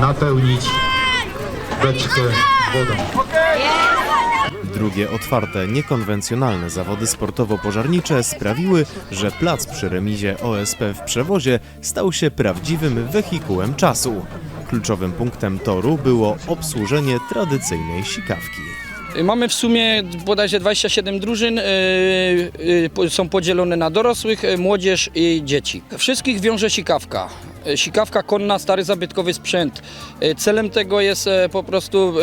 napełnić beczkę wodą. Drugie otwarte, niekonwencjonalne zawody sportowo-pożarnicze sprawiły, że plac przy remizie OSP w Przewozie stał się prawdziwym wehikułem czasu. Kluczowym punktem toru było obsłużenie tradycyjnej sikawki. Mamy w sumie bodajże 27 drużyn, y, po- są podzielone na dorosłych, y, młodzież i dzieci. Wszystkich wiąże sikawka. Sikawka konna, stary zabytkowy sprzęt. Celem tego jest e, po prostu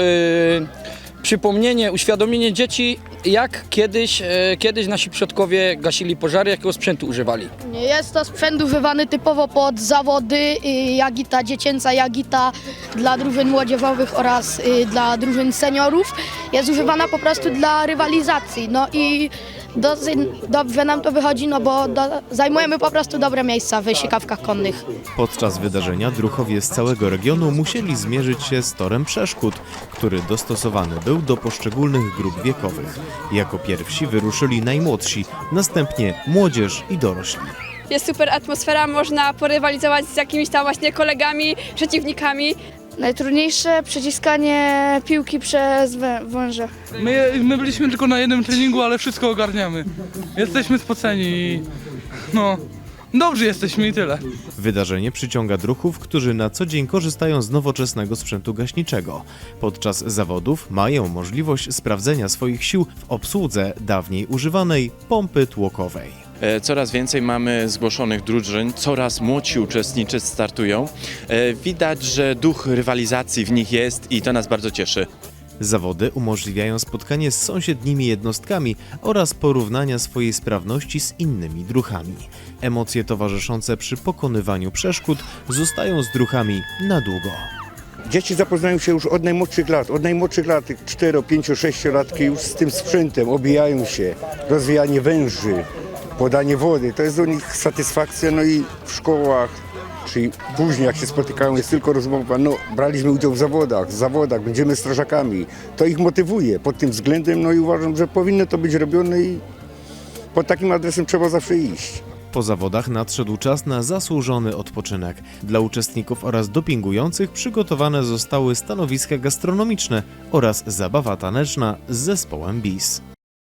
przypomnienie, uświadomienie dzieci, jak kiedyś, e, kiedyś nasi przodkowie gasili pożary, jakiego sprzętu używali. Jest to sprzęt używany typowo pod zawody, y, jagita dziecięca, jagita dla drużyn młodzieżowych oraz y, dla drużyn seniorów. Jest używana po prostu dla rywalizacji. No i dosyć dobrze nam to wychodzi, no bo do, zajmujemy po prostu dobre miejsca w sikawkach konnych. Podczas wydarzenia druchowie z całego regionu musieli zmierzyć się z torem przeszkód, który dostosowany był do poszczególnych grup wiekowych. Jako pierwsi wyruszyli najmłodsi, następnie młodzież i dorośli. Jest super atmosfera, można porywalizować z jakimiś tam właśnie kolegami, przeciwnikami. Najtrudniejsze przyciskanie piłki przez węże. My, my byliśmy tylko na jednym treningu, ale wszystko ogarniamy. Jesteśmy spoceni i no, dobrzy jesteśmy i tyle. Wydarzenie przyciąga druhów, którzy na co dzień korzystają z nowoczesnego sprzętu gaśniczego. Podczas zawodów mają możliwość sprawdzenia swoich sił w obsłudze dawniej używanej pompy tłokowej. E, Coraz więcej mamy zgłoszonych drużyn, coraz młodsi uczestnicy startują. E, Widać, że duch rywalizacji w nich jest i to nas bardzo cieszy. Zawody umożliwiają spotkanie z sąsiednimi jednostkami oraz porównania swojej sprawności z innymi druchami. Emocje towarzyszące przy pokonywaniu przeszkód zostają z druchami na długo. Dzieci zapoznają się już od najmłodszych lat, od najmłodszych lat, 4, 5, 6 latki już z tym sprzętem, obijają się, rozwijanie węży, podanie wody, to jest dla nich satysfakcja, no i w szkołach, czy później jak się spotykają jest tylko rozmowa, no braliśmy udział w zawodach, w zawodach, będziemy strażakami, to ich motywuje pod tym względem, no i uważam, że powinno to być robione i pod takim adresem trzeba zawsze iść. Po zawodach nadszedł czas na zasłużony odpoczynek. Dla uczestników oraz dopingujących przygotowane zostały stanowiska gastronomiczne oraz zabawa taneczna z zespołem BIS.